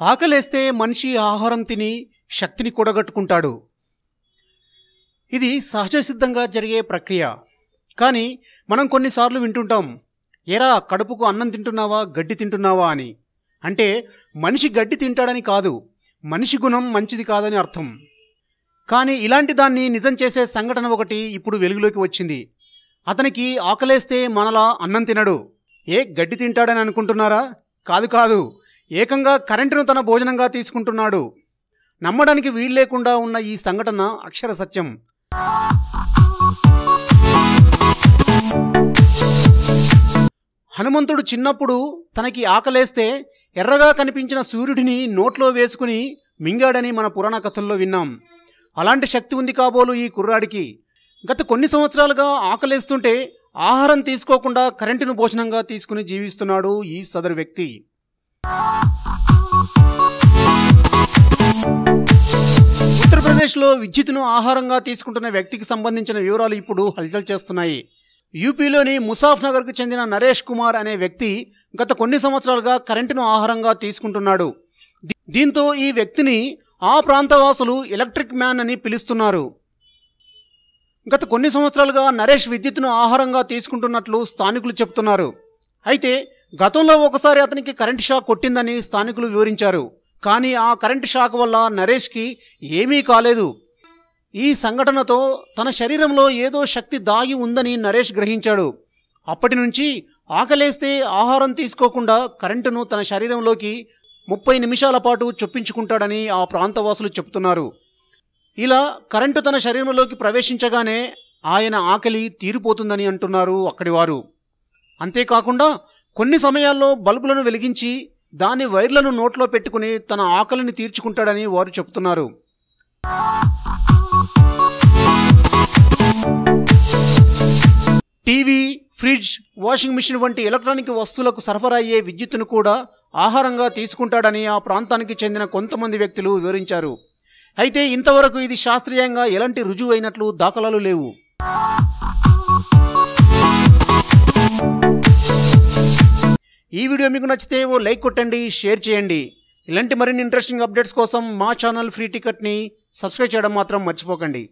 ఆకలేస్తే మనిషి ఆహారం తిని శక్తిని కూడగట్టుకుంటాడు. ఇది సహజ సిద్ధంగా జరిగే ప్రక్రియ. కానీ మనం కొన్నిసార్లు వింటుంటాం ఏరా కడుపుకు అన్నం తింటున్నావా గడ్డి తింటున్నావా అని. అంటే మనిషి గడ్డి తింటాడని కాదు మనిషి గుణం మంచిది కాదని అర్థం. కానీ ఇలాంటి దాన్ని నిజం చేసే సంఘటన ఒకటి ఇప్పుడు వెలుగులోకి వచ్చింది. అతనికి ఆకలేస్తే మనలా అన్నం తినడు. ఏ గడ్డి తింటాడని అనుకుంటున్నారా? కాదు కాదు. ఏకంగా కరెంటును తన భోజనంగా తీసుకుంటున్నాడు. నమ్మడానికి వీల్లేకుండా ఉన్న ఈ సంఘటన అక్షర సత్యం. హనుమంతుడు చిన్నప్పుడు తనకి ఆకలేస్తే ఎర్రగా కనిపించిన సూర్యుడిని నోట్లో వేసుకుని మింగాడని మన పురాణ కథల్లో విన్నాం. అలాంటి శక్తి ఉంది కాబోలు ఈ కుర్రాడికి. గత కొన్ని సంవత్సరాలుగా ఆకలేస్తుంటే ఆహారం తీసుకోకుండా కరెంటును భోజనంగా తీసుకుని జీవిస్తున్నాడు ఈ సదరు వ్యక్తి. ఉత్తరప్రదేశ్లో విద్యుత్తును ఆహారంగా తీసుకుంటున్న వ్యక్తికి సంబంధించిన వివరాలు ఇప్పుడు హల్చల్ చేస్తున్నాయి. యూపీలోని ముసాఫ్నగర్కు చెందిన నరేష్ కుమార్ అనే వ్యక్తి గత కొన్ని సంవత్సరాలుగా కరెంటును ఆహారంగా తీసుకుంటున్నాడు. దీంతో ఈ వ్యక్తిని ఆ ప్రాంతవాసులు ఎలక్ట్రిక్ మ్యాన్ అని పిలుస్తున్నారు. గత కొన్ని సంవత్సరాలుగా నరేష్ విద్యుత్తును ఆహారంగా తీసుకుంటున్నట్లు స్థానికులు చెబుతున్నారు అయితే గతంలో ఒకసారి అతనికి కరెంట్ షాక్ కొట్టిందని స్థానికులు వివరించారు. కానీ ఆ కరెంట్ షాక్ వల్ల నరేష్కి ఏమీ కాలేదు. ఈ సంఘటనతో తన శరీరంలో ఏదో శక్తి దాగి ఉందని నరేష్ గ్రహించాడు. అప్పటి నుంచి ఆకలేస్తే ఆహారం తీసుకోకుండా కరెంటును తన శరీరంలోకి ముప్పై నిమిషాల పాటు చొప్పించుకుంటాడని ఆ ప్రాంతవాసులు చెబుతున్నారు ఇలా కరెంటు తన శరీరంలోకి ప్రవేశించగానే ఆయన ఆకలి తీరిపోతుందని అంటున్నారు అక్కడివారు. అంతేకాకుండా కొన్ని సమయాల్లో బల్బులను వెలిగించి దాని వైర్లను నోట్లో పెట్టుకుని తన ఆకలిని తీర్చుకుంటాడని వారు చెబుతున్నారు టీవీ ఫ్రిడ్జ్ వాషింగ్ మిషన్ వంటి ఎలక్ట్రానిక్ వస్తువులకు సరఫరా అయ్యే విద్యుత్తును కూడా ఆహారంగా తీసుకుంటాడని ఆ ప్రాంతానికి చెందిన కొంతమంది వ్యక్తులు వివరించారు. అయితే ఇంతవరకు ఇది శాస్త్రీయంగా ఎలాంటి రుజువు అయినట్లు దాఖలాలు లేవు. ఈ వీడియో మీకు నచ్చితే ఓ లైక్ కొట్టండి షేర్ చేయండి. ఇలాంటి మరిన్ని ఇంట్రెస్టింగ్ అప్డేట్స్ కోసం మా ఛానల్ ఫ్రీ టికెట్ని సబ్స్క్రైబ్ చేయడం మాత్రం మర్చిపోకండి.